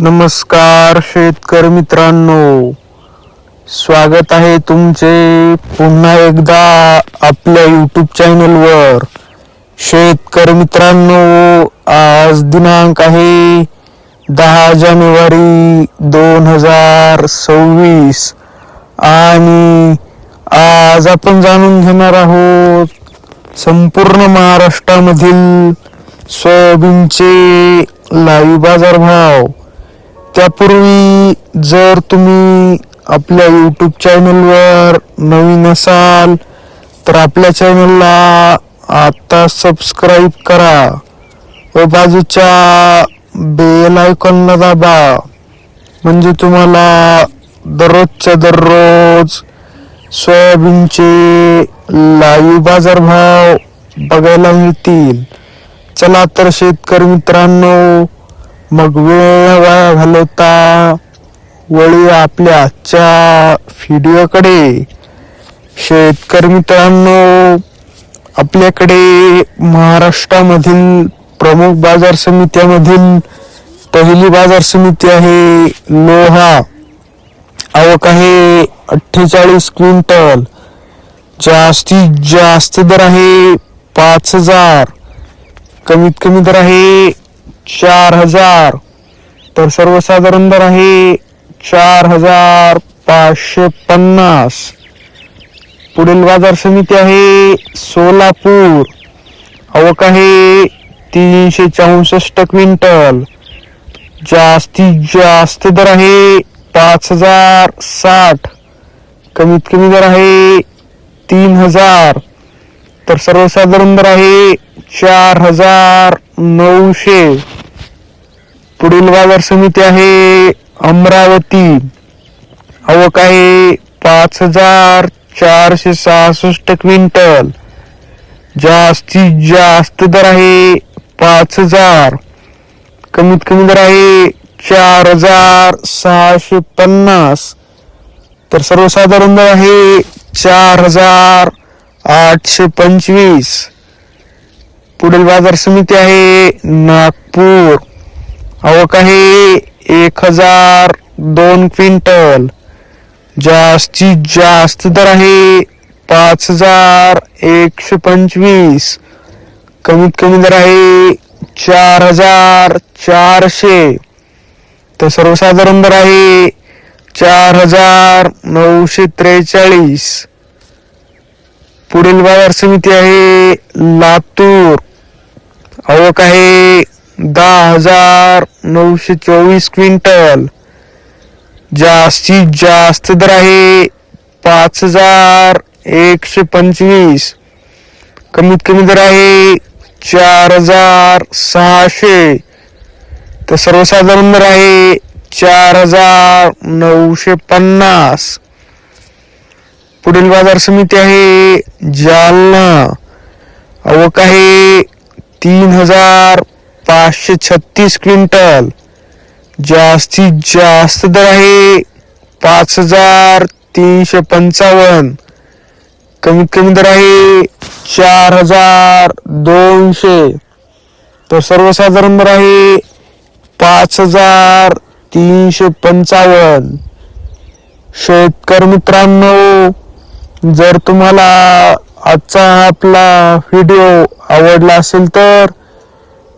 नमस्कार शेतकरी मित्रांनो. स्वागत आहे तुमचे पुन्हा एकदा आपल्या यूट्यूब चॅनलवर शेतकरी मित्रांनो आज दिनांक आहे दहा जानेवारी दोन हजार सव्वीस. आणि आज आपण जाणून घेणार आहोत संपूर्ण महाराष्ट्रामधील सोयाबीनचे लाईव्ह बाजारभाव त्यापूर्वी जर तुम्ही आपल्या यूट्यूब चॅनलवर नवीन असाल तर आपल्या चॅनलला आत्ता सबस्क्राईब करा. व बाजूच्या बेल आयकॉनला दाबा. म्हणजे तुम्हाला दररोजच्या दररोज सोयाबीनचे लाईव्ह बाजारभाव बघायला मिळतील. चला तर शेतकरी मित्रांनो मग वेळ वाया घालवता. वळी आपल्या आजच्या व्हिडिओकडे. शेतकरी मित्रांनो आपल्याकडे महाराष्ट्रामधील प्रमुख बाजार समित्यामधील पहिली बाजार समिती आहे लोहा. आवक आहे अठ्ठेचाळीस क्विंटल. जास्तीत जास्त दर आहे पाच हजार. कमीत कमी दर आहे चार हजार. तर सर्वसाधारण दर आहे चार हजार पाचशे पन्नास. पुढील बाजार समिती आहे सोलापूर. आवक आहे तीनशे चौसष्ट क्विंटल. जास्तीत जास्त दर आहे पाच हजार साठ. कमीत कमी दर आहे तीन हजार. तर सर्वसाधारण दर आहे चार हजार नऊशे. पुढील बाजार समिती आहे अमरावती. आवक आहे पाच हजार चारशे सहासष्ट क्विंटल. जास्तीत जास्त दर आहे पाच हजार. कमीत कमी दर आहे चार हजार सहाशे पन्नास. तर सर्वसाधारण दर आहे चार हजार आठशे पंचवीस. पुढील बाजार समिती आहे नागपूर. अहो आहे एक हजार दोन क्विंटल. जास्तीत जास्त दर आहे पाच हजार एकशे पंचवीस. कमीत कमी दर आहे चार हजार चारशे. तर सर्वसाधारण दर आहे चार हजार नऊशे त्रेचाळीस. पुढील बाजार समिती आहे लातूर. आवक आहे हजार नऊशे चोवीस क्विंटल. जास्तीत जास्त दर आहे पाच हजार एकशे पंचवीस. कमीत कमी दर आहे चार हजार सहाशे. तर सर्वसाधारण दर आहे चार हजार नऊशे पन्नास. पुढील बाजार समिती आहे जालना. आवक आहे तीन हजार पाचशे छत्तीस क्विंटल. जास्तीत जास्त दर आहे पाच हजार तीनशे पंचावन्न. कमीत कमी दर आहे चार हजार दोनशे. तर सर्वसाधारण दर आहे पाच हजार तीनशे पंचावन्न. शेतकरी मित्रांनो जर तुम्हाला आजचा आपला व्हिडिओ आवडला असेल तर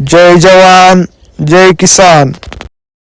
जय जवान जय किसान।